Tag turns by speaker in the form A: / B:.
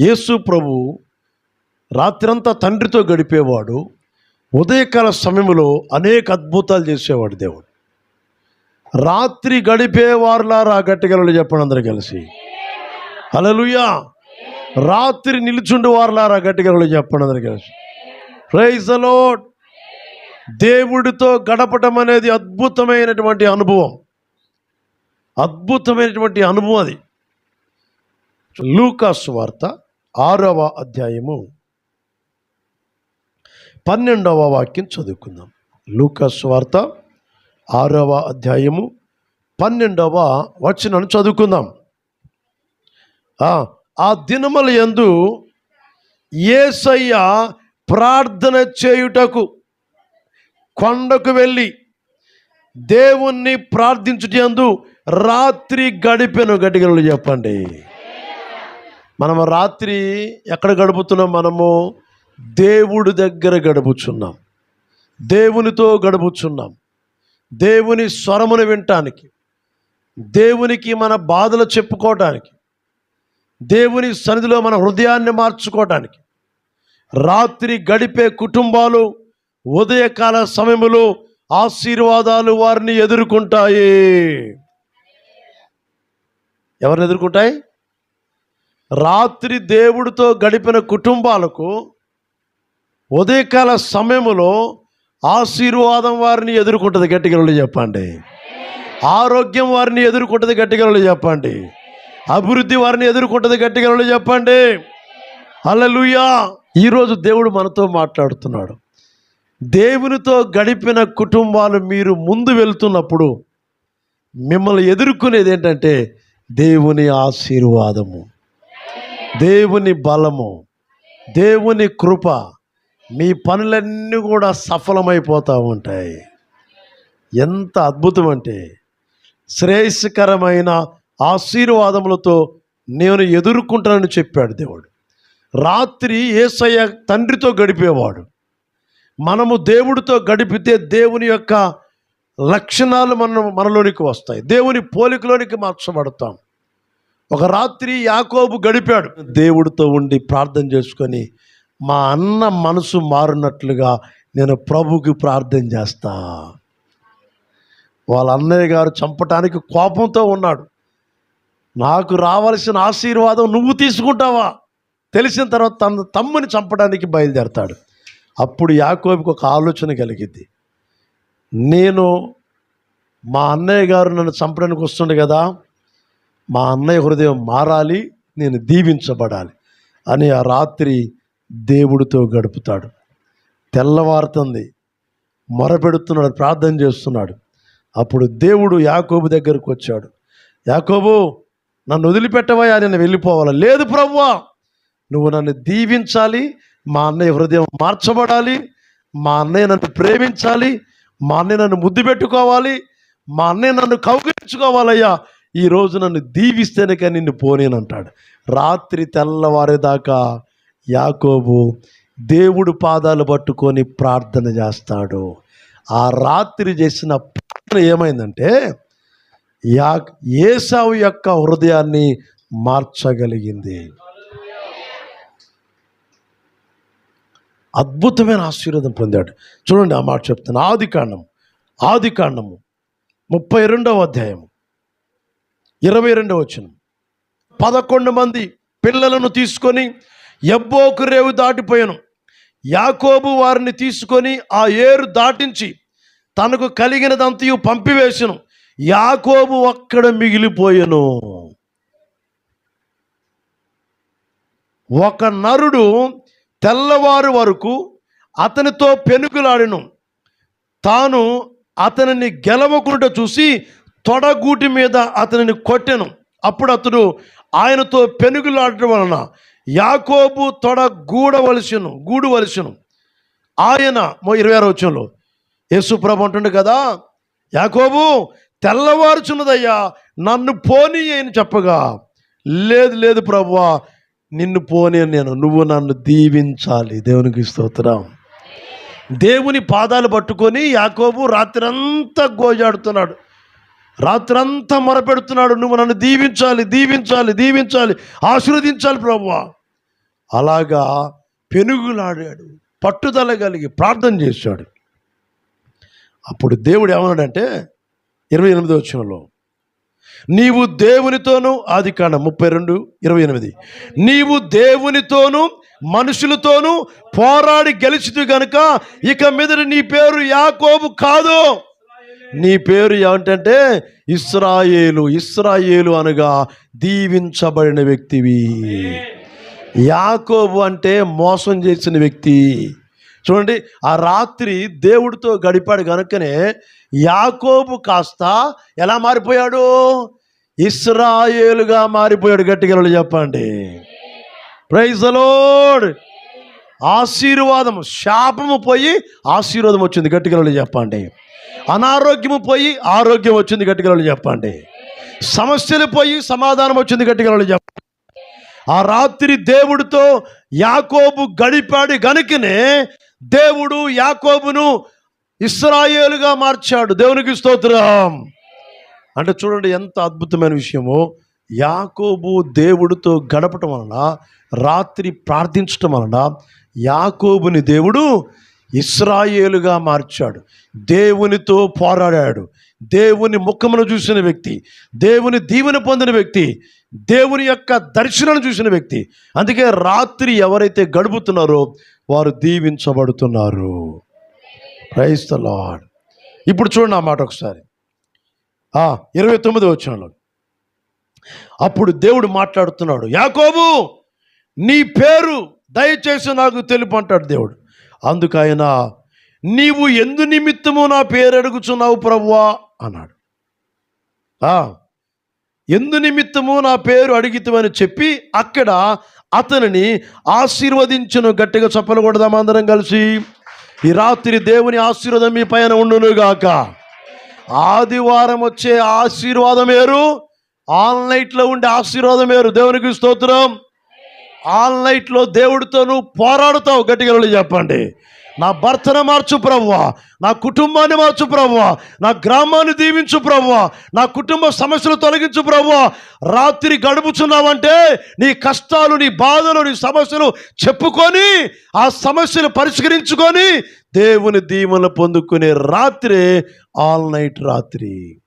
A: యేసు ప్రభు రాత్రంతా తండ్రితో గడిపేవాడు ఉదయకాల సమయంలో అనేక అద్భుతాలు చేసేవాడు దేవుడు. రాత్రి గడిపేవారులారా గట్టిగలలు చెప్పండి అందరు కలిసి. అలలుయా రాత్రి నిలుచుండి వారులారా గట్టిగలలు చెప్పండి అందరు కలిసి. ప్రైజ్ లోడ్ దేవుడితో గడపటం అనేది అద్భుతమైనటువంటి అనుభవం. అద్భుతమైనటువంటి అనుభవం అది. లూకాస్ వార్త ఆరవ అధ్యాయము పన్నెండవ వాక్యం చదువుకుందాం. లూకస్ వార్త ఆరవ అధ్యాయము పన్నెండవ వచనం చదువుకుందాం. ఆ, దినముల యందు ఏసయ్య ప్రార్థన చేయుటకు కొండకు వెళ్ళి దేవుణ్ణి ప్రార్థించుటందు రాత్రి గడిపెను. గడిగలు చెప్పండి. మనము రాత్రి ఎక్కడ గడుపుతున్నాం మనము? దేవుడి దగ్గర గడుపుచున్నాం. దేవునితో గడుపుచున్నాం. దేవుని స్వరమును వినటానికి దేవునికి మన బాధలు చెప్పుకోవటానికి దేవుని సన్నిధిలో మన హృదయాన్ని మార్చుకోవటానికి రాత్రి గడిపే కుటుంబాలు ఉదయకాల సమయములో ఆశీర్వాదాలు వారిని ఎదుర్కొంటాయి. ఎవరిని ఎదుర్కొంటాయి? రాత్రి దేవుడితో గడిపిన కుటుంబాలకు ఉదయకాల సమయములో ఆశీర్వాదం వారిని ఎదుర్కొంటుంది గట్టిగా చెప్పండి. ఆరోగ్యం వారిని ఎదుర్కొంటుంది గట్టిగా చెప్పండి. అభివృద్ధి వారిని ఎదుర్కొంటుంది గట్టిగా చెప్పండి. హల్లెలూయా. ఈరోజు దేవుడు మనతో మాట్లాడుతున్నాడు. దేవునితో గడిపిన కుటుంబాలు మీరు ముందు వెళ్తున్నప్పుడు మిమ్మల్ని ఎదుర్కొనేది ఏంటంటే దేవుని ఆశీర్వాదము. దేవుని బలము దేవుని కృప మీ పనులన్నీ కూడా సఫలమైపోతూ ఉంటాయి. ఎంత అద్భుతం అంటే శ్రేయస్కరమైన ఆశీర్వాదములతో నేను ఎదుర్కొంటానని చెప్పాడు దేవుడు. రాత్రి ఏసయ్య తండ్రితో గడిపేవాడు. మనము దేవుడితో గడిపితే దేవుని యొక్క లక్షణాలు మన మనలోనికి వస్తాయి. దేవుని పోలికలోనికి మార్చబడతాం. ఒక రాత్రి యాకోబు గడిపాడు. దేవుడితో ఉండి ప్రార్థన చేసుకొని మా అన్న మనసు మారినట్లుగా నేను ప్రభుకి ప్రార్థన చేస్తా. వాళ్ళ అన్నయ్య గారు చంపటానికి కోపంతో ఉన్నాడు. నాకు రావాల్సిన ఆశీర్వాదం నువ్వు తీసుకుంటావా? తెలిసిన తర్వాత తన తమ్ముని చంపడానికి బయలుదేరతాడు. అప్పుడు యాకోబుకి ఒక ఆలోచన కలిగింది. నేను మా అన్నయ్య గారు నన్ను చంపడానికి వస్తుండే కదా మా అన్నయ్య హృదయం మారాలి నేను దీవించబడాలి అని ఆ రాత్రి దేవుడితో గడుపుతాడు. తెల్లవారుతుంది. మొరపెడుతున్నాడు ప్రార్థన చేస్తున్నాడు. అప్పుడు దేవుడు యాకోబు దగ్గరకు వచ్చాడు. యాకోబు నన్ను వదిలిపెట్టవయ్యా నేను వెళ్ళిపోవాలా? లేదు ప్రవ్వా నువ్వు నన్ను దీవించాలి మా అన్నయ్య హృదయం మార్చబడాలి మా అన్నయ్య నన్ను ప్రేమించాలి మా అన్నయ్య నన్ను ముద్దు పెట్టుకోవాలి మా అన్నయ్య నన్ను కౌగిలించుకోవాలయ్యా ఈరోజు నన్ను దీవిస్తేనే కానీ నిన్ను పోనేనంటాడు. రాత్రి తెల్లవారేదాకా యాకోబు దేవుడు పాదాలు పట్టుకొని ప్రార్థన చేస్తాడు. ఆ రాత్రి చేసిన ప్రార్థన ఏమైందంటే యా ఏసావు యొక్క హృదయాన్ని మార్చగలిగింది. అద్భుతమైన ఆశీర్వాదం పొందాడు. చూడండి ఆ మాట చెప్తాను ఆది కాండము. ఆది కాండము. ముప్పై రెండవ అధ్యాయము. ఇరవై రెండవ వచ్చిన పదకొండు మంది పిల్లలను తీసుకొని ఎబ్బోకు రేవు దాటిపోయాను. యాకోబు వారిని తీసుకొని ఆ ఏరు దాటించి తనకు కలిగినదంతయు పంపివేశను. యాకోబు ఒక్కడ మిగిలిపోయాను. ఒక నరుడు తెల్లవారు వరకు అతనితో పెనుగులాడెను. తాను అతనిని గెలవకుండా చూసి తొడగూటి మీద అతనిని కొట్టెను. అప్పుడు అతడు ఆయనతో పెనుగులాడటం వలన యాకోబు తొడ గూడవలసిను గూడువలసిను. ఆయన మో ఇరవై ఆరు వచ్చంలో యేసు ప్రభు అంటుండే కదా యాకోబు తెల్లవారుచున్నదయ్యా నన్ను పోనీ అని చెప్పగా లేదు లేదు ప్రభువా నిన్ను పోనీ నేను నువ్వు నన్ను దీవించాలి. దేవునికి స్తోత్రం. దేవుని పాదాలు పట్టుకొని యాకోబు రాత్రంతా గోజాడుతున్నాడు. రాత్రంతా మొరపెడుతున్నాడు. నువ్వు నన్ను దీవించాలి దీవించాలి దీవించాలి ఆశీర్వదించాలి ప్రభువా. అలాగా పెనుగులాడాడు పట్టుదల కలిగి ప్రార్థన చేశాడు. అప్పుడు దేవుడు ఏమన్నాడంటే ఇరవై ఎనిమిది వచ్చినలో నీవు దేవునితోనూ ఆది కాండ ముప్పై రెండు ఇరవై ఎనిమిది నీవు దేవునితోనూ మనుషులతోనూ పోరాడి గెలిచిదు గనుక ఇక మీద నీ పేరు యాకోబు కాదు. నీ పేరు ఏమిటంటే ఇస్రాయేలు ఇస్రాయేలు అనగా దీవించబడిన వ్యక్తివి. యాకోబు అంటే మోసం చేసిన వ్యక్తి. చూడండి ఆ రాత్రి దేవుడితో గడిపాడు కనుకనే యాకోబు కాస్త ఎలా మారిపోయాడు? ఇస్రాయేలుగా మారిపోయాడు. గట్టిగా చెప్పండి. ప్రైజ్ లోడ్ ఆశీర్వాదం శాపము పోయి ఆశీర్వాదం వచ్చింది. గట్టిగా చెప్పండి. అనారోగ్యము పోయి ఆరోగ్యం వచ్చింది గట్టిగా చెప్పండి. సమస్యలు పోయి సమాధానం వచ్చింది గట్టిగా చెప్పండి. ఆ రాత్రి దేవుడితో యాకోబు గడిపాడు గనుకనే దేవుడు యాకోబును ఇస్రాయేలుగా మార్చాడు. దేవునికి స్తోత్రం. అంటే చూడండి ఎంత అద్భుతమైన విషయమో. యాకోబు దేవుడితో గడపటం వలన రాత్రి ప్రార్థించటం వలన యాకోబుని దేవుడు ఇస్రాయేలుగా మార్చాడు. దేవునితో పోరాడాడు. దేవుని ముఖమును చూసిన వ్యక్తి దేవుని దీవెన పొందిన వ్యక్తి దేవుని యొక్క దర్శనాన్ని చూసిన వ్యక్తి. అందుకే రాత్రి ఎవరైతే గడుపుతున్నారో వారు దీవించబడుతున్నారు. ప్రైస్ ద ఇప్పుడు చూడండి ఆ మాట ఒకసారి. ఇరవై తొమ్మిది వచ్చాను అప్పుడు దేవుడు మాట్లాడుతున్నాడు యాకోబు నీ పేరు దయచేసి నాకు తెలుపు అంటాడు దేవుడు. అందుకైన నీవు ఎందు నిమిత్తము నా పేరు అడుగుచున్నావు ప్రవ్వా అన్నాడు. ఎందు నిమిత్తము నా పేరు అడిగితమని చెప్పి అక్కడ అతనిని ఆశీర్వదించును గట్టిగా చెప్పలకూడదాం అందరం కలిసి. ఈ రాత్రి దేవుని ఆశీర్వాదం మీ పైన ఉండునుగాక. ఆదివారం వచ్చే ఆశీర్వాదం వేరు ఆల్ నైట్లో ఉండే ఆశీర్వాదం వేరు. దేవునికి స్తోత్రం. ఆల్ నైట్లో దేవుడితో నువ్వు పోరాడుతావు గట్టిగా చెప్పండి. నా భర్తను మార్చు ప్రవ్వా నా కుటుంబాన్ని మార్చు ప్రవ్వా నా గ్రామాన్ని దీవించు ప్రవ్వా నా కుటుంబ సమస్యలు తొలగించు ప్రవ్వా. రాత్రి గడుపుచున్నావంటే నీ కష్టాలు నీ బాధలు నీ సమస్యలు చెప్పుకొని ఆ సమస్యలు పరిష్కరించుకొని దేవుని దీవెన పొందుకునే రాత్రే ఆల్ నైట్ రాత్రి.